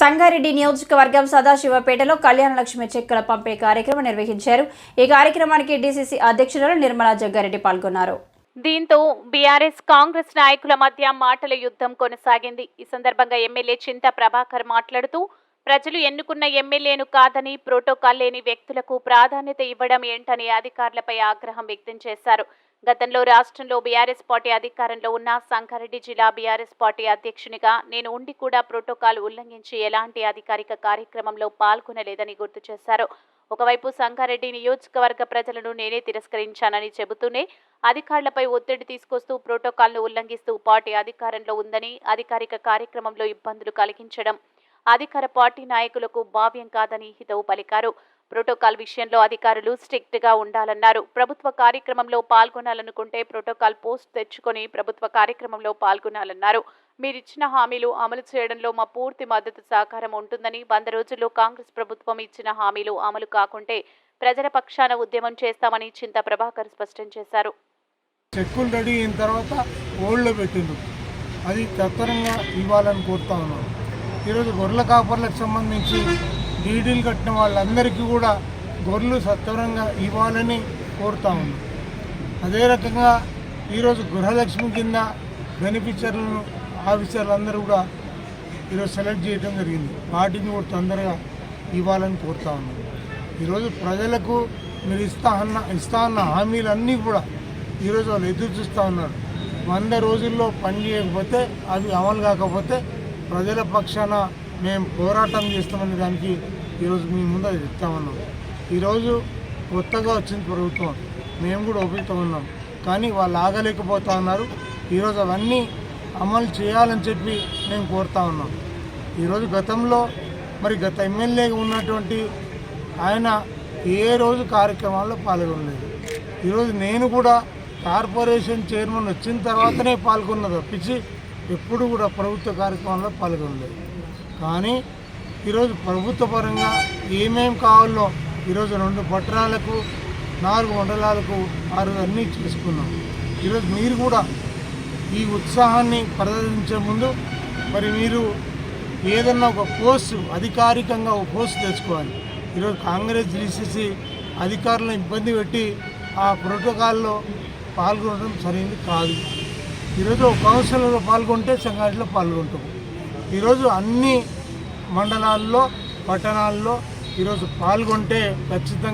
సంగారెడ్డి నియోజకవర్గం సదాశివపేటలో కళ్యాణ లక్ష్మి చెక్కుల పంపే కార్యక్రమం నిర్వహించారు. ఈ కార్యక్రమానికి డీసీసీ అధ్యక్షురాలు నిర్మలా జగ్గారెడ్డి పాల్గొన్నారు. దీంతో బీఆర్ఎస్ కాంగ్రెస్ నాయకుల మధ్య మాటల యుద్ధం కొనసాగింది. ఈ సందర్భంగా ఎమ్మెల్యే చింత ప్రభాకర్ మాట్లాడుతూ ప్రజలు ఎన్నుకున్న ఎమ్మెల్యేను కాదని ప్రోటోకాల్ లేని వ్యక్తులకు ప్రాధాన్యత ఇవ్వడం ఏంటని అధికారులపై ఆగ్రహం వ్యక్తం చేశారు. గతంలో రాష్ట్రంలో బీఆర్ఎస్ పార్టీ అధికారంలో ఉన్న సంగారెడ్డి జిల్లా బీఆర్ఎస్ పార్టీ అధ్యక్షునిగా నేను ఉండి కూడా ప్రోటోకాల్ ఉల్లంఘించి ఎలాంటి అధికారిక కార్యక్రమంలో పాల్గొనలేదని గుర్తు చేశారు. ఒకవైపు సంగారెడ్డి నియోజకవర్గ ప్రజలను నేనే తిరస్కరించానని చెబుతూనే అధికారులపై ఒత్తిడి తీసుకొస్తూ ప్రోటోకాల్ను ఉల్లంఘిస్తూ పార్టీ అధికారంలో ఉందని అధికారిక కార్యక్రమంలో ఇబ్బందులు కలిగించడం అధికార పార్టీ నాయకులకు భావ్యం కాదని హితవు పలికారు. ప్రోటోకాల్ విషయంలో అధికారులు స్ట్రిక్ట్గా ఉండాలన్నారు. ప్రభుత్వ కార్యక్రమంలో పాల్గొనాలనుకుంటే ప్రోటోకాల్ పోస్ట్ తెచ్చుకొని ప్రభుత్వ కార్యక్రమంలో పాల్గొనాలన్నారు. మీరిచ్చిన హామీలు అమలు చేయడంలో మా పూర్తి మద్దతు సహకారం ఉంటుందని వంద రోజుల్లో కాంగ్రెస్ ప్రభుత్వం ఇచ్చిన హామీలు అమలు కాకుంటే ప్రజల పక్షాన ఉద్యమం చేస్తామని చింత ప్రభాకర్ స్పష్టం చేశారు. చెక్కులు రెడీ అయిన తర్వాత ఓల్డ్లో పెట్టిండు అది తత్వరంగా ఇవ్వాలని కోరుతా ఉన్నాను. ఈరోజు గొర్రెల కాపర్లకు సంబంధించి డీడీలు కట్టిన వాళ్ళందరికీ కూడా గొర్రెలు సత్వరంగా ఇవ్వాలని కోరుతా ఉన్నాం. అదే రకంగా ఈరోజు గృహలక్ష్మి కింద బెనిఫిషర్లను ఆఫీసర్లు అందరూ కూడా ఈరోజు సెలెక్ట్ చేయడం జరిగింది. వాటిని కూడా తొందరగా ఇవ్వాలని కోరుతా ఉన్నాం. ఈరోజు ప్రజలకు మీరు ఇస్తా అన్న ఇస్తా అన్న హామీలన్నీ కూడా ఈరోజు వాళ్ళు ఎదురు చూస్తూ ఉన్నారు. వంద రోజుల్లో పని చేయకపోతే అవి అమలు కాకపోతే ప్రజల పక్షాన మేము పోరాటం చేస్తామనే దానికి ఈరోజు మీ ముందు అది చెప్తామన్నాం ఈరోజు కొత్తగా వచ్చింది ప్రభుత్వం. మేము కూడా ఒప్పుతూ ఉన్నాం. కానీ వాళ్ళు ఆగలేకపోతా ఉన్నారు. ఈరోజు అవన్నీ అమలు చేయాలని చెప్పి మేము కోరుతా ఉన్నాం. ఈరోజు గతంలో మరి గత ఎమ్మెల్యేగా ఉన్నటువంటి ఆయన ఏ రోజు కార్యక్రమాల్లో పాల్గొనలేదు. ఈరోజు నేను కూడా కార్పొరేషన్ చైర్మన్ వచ్చిన తర్వాతనే పాల్గొన్న తప్పించి ఎప్పుడు కూడా ప్రభుత్వ కార్యక్రమాల్లో పాల్గొనలేదు. కానీ ఈరోజు ప్రభుత్వ పరంగా ఏమేం కావాలో ఈరోజు రెండు పట్టణాలకు నాలుగు మండలాలకు ఆరు అన్నీ చేసుకున్నాం. ఈరోజు మీరు కూడా ఈ ఉత్సాహాన్ని ప్రదర్శించే ముందు మరి మీరు ఏదన్నా ఒక పోస్ట్ అధికారికంగా ఒక పోస్ట్ తెచ్చుకోవాలి. ఈరోజు కాంగ్రెస్ డిసిసి అధికారులను ఇబ్బంది పెట్టి ఆ ప్రోటోకాల్లో పాల్గొనడం సరైనది కాదు. ఈరోజు ఒక కౌన్సిలర్లో పాల్గొంటే సంఘటనలో పాల్గొంటాం. ఈరోజు అన్ని మండలాల్లో పట్టణాల్లో ఈరోజు పాల్గొంటే ఖచ్చితంగా